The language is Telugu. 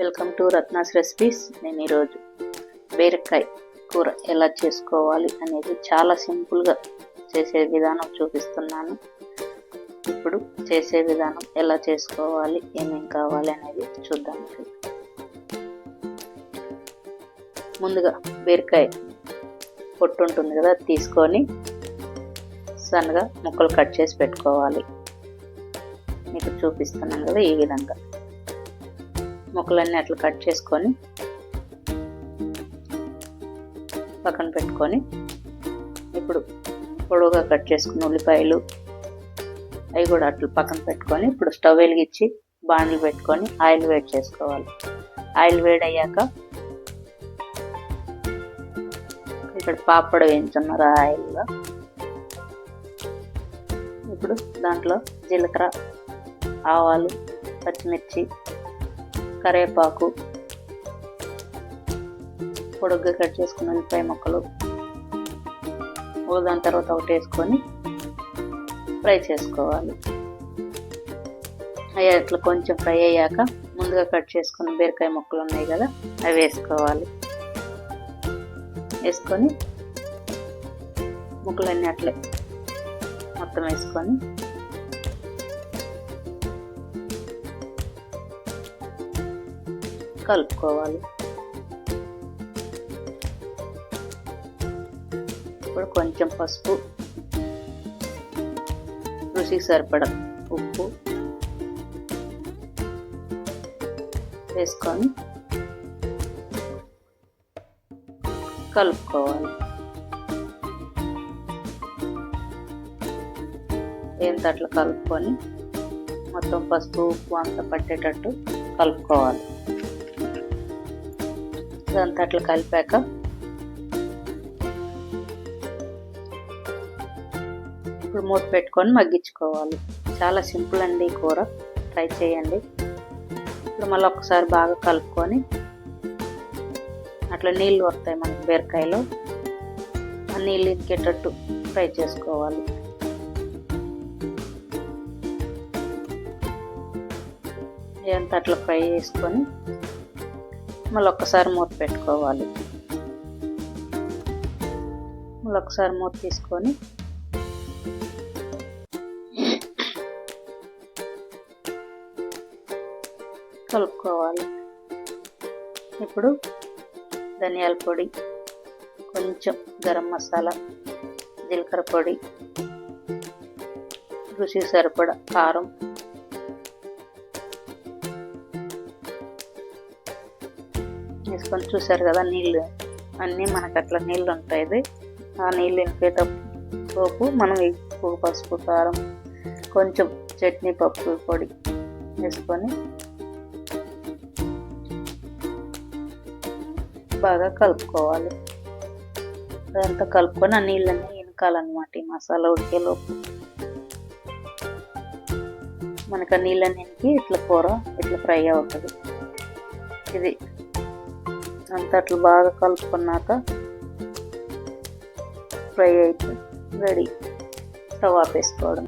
Welcome to Ratna's recipes. నేను ఈరోజు బీరకాయ కూర ఎలా చేసుకోవాలి అనేది చాలా సింపుల్గా చేసే విధానం చూపిస్తున్నాను. ఇప్పుడు చేసే విధానం ఎలా చేసుకోవాలి ఏమేం కావాలి అనేది చూద్దాం. ముందుగా బీరకాయ పొట్టు ఉంటుంది కదా తీసుకొని సన్నగా ముక్కలు కట్ చేసి పెట్టుకోవాలి. మీకు చూపిస్తున్నాను కదా ఈ విధంగా. ముక్కలన్నీ అట్లా కట్ చేసుకొని పక్కన పెట్టుకొని ఇప్పుడు పొడవుగా కట్ చేసుకున్న ఉల్లిపాయలు అవి కూడా అట్లా పక్కన పెట్టుకొని ఇప్పుడు స్టవ్ వెలిగించి బాండ్లు పెట్టుకొని ఆయిల్ వేడి చేసుకోవాలి. ఆయిల్ వేడి అయ్యాక ఇక్కడ పాపడ వేయించున్నారు ఆయిల్లో. ఇప్పుడు దాంట్లో జీలకర్ర ఆవాలు పచ్చిమిర్చి కరివేపాకు పొడుగ్గా కట్ చేసుకున్న ఉల్లిపాయ ముక్కలు. దాని తర్వాత ఒకటి వేసుకొని ఫ్రై చేసుకోవాలి. అయ్యా ఇట్లా కొంచెం ఫ్రై అయ్యాక ముందుగా కట్ చేసుకున్న బీరకాయ ముక్కలు ఉన్నాయి కదా అవి వేసుకోవాలి. వేసుకొని ముక్కలన్నీ అట్లే మొత్తం వేసుకొని కలుపుకోవాలి. ఇప్పుడు కొంచెం పసుపు. రుచికి సరిపడ ఉప్పు వేసుకొని కలుపుకోవాలి. ఏంతట్లు కలుపుకొని మొత్తం పసుపు ఉప్పు అంతా పట్టేటట్టు కలుపుకోవాలి. ఇదంతా అట్లా కలిపాక ఇప్పుడు మూత పెట్టుకొని మగ్గించుకోవాలి. చాలా సింపుల్ అండి ఈ కూర. ట్రై చేయండి. ఇప్పుడు మళ్ళీ ఒకసారి బాగా కలుపుకొని అట్లా నీళ్ళు వస్తాయి మనకి బీరకాయలో. ఆ నీళ్ళు ఇంకేటట్టు ఫ్రై చేసుకోవాలి. ఎంత అట్లా ఫ్రై చేసుకొని మళ్ళీ ఒక్కసారి మూత పెట్టుకోవాలి. మళ్ళీ ఒకసారి మూత తీసుకొని కలుపుకోవాలి. ఇప్పుడు ధనియాల పొడి కొంచెం గరం మసాలా జీలకర్ర పొడి రుచి సరిపడ కారం వేసుకొని చూసారు కదా నీళ్ళు. అన్నీ మనకు అట్లా నీళ్ళు ఉంటాయి. ఆ నీళ్ళు ఇంకేటప్పుడు మనం ఎక్కువ పసుపు కారం కొంచెం చట్నీ పప్పు పొడి వేసుకొని బాగా కలుపుకోవాలి. అదంతా కలుపుకొని ఆ నీళ్ళన్నీ ఇనకాలన్నమాట ఈ మసాలా ఉడికేలోపు. మనకు ఆ నీళ్ళన్నీ ఇట్లా కూర ఇట్లా ఫ్రై అవుతుంది. ఇది అంత అట్లా బాగా కలుపుకున్నాక ఫ్రై అయితే రెడీ. స్టవ్ ఆపేసుకోవడం.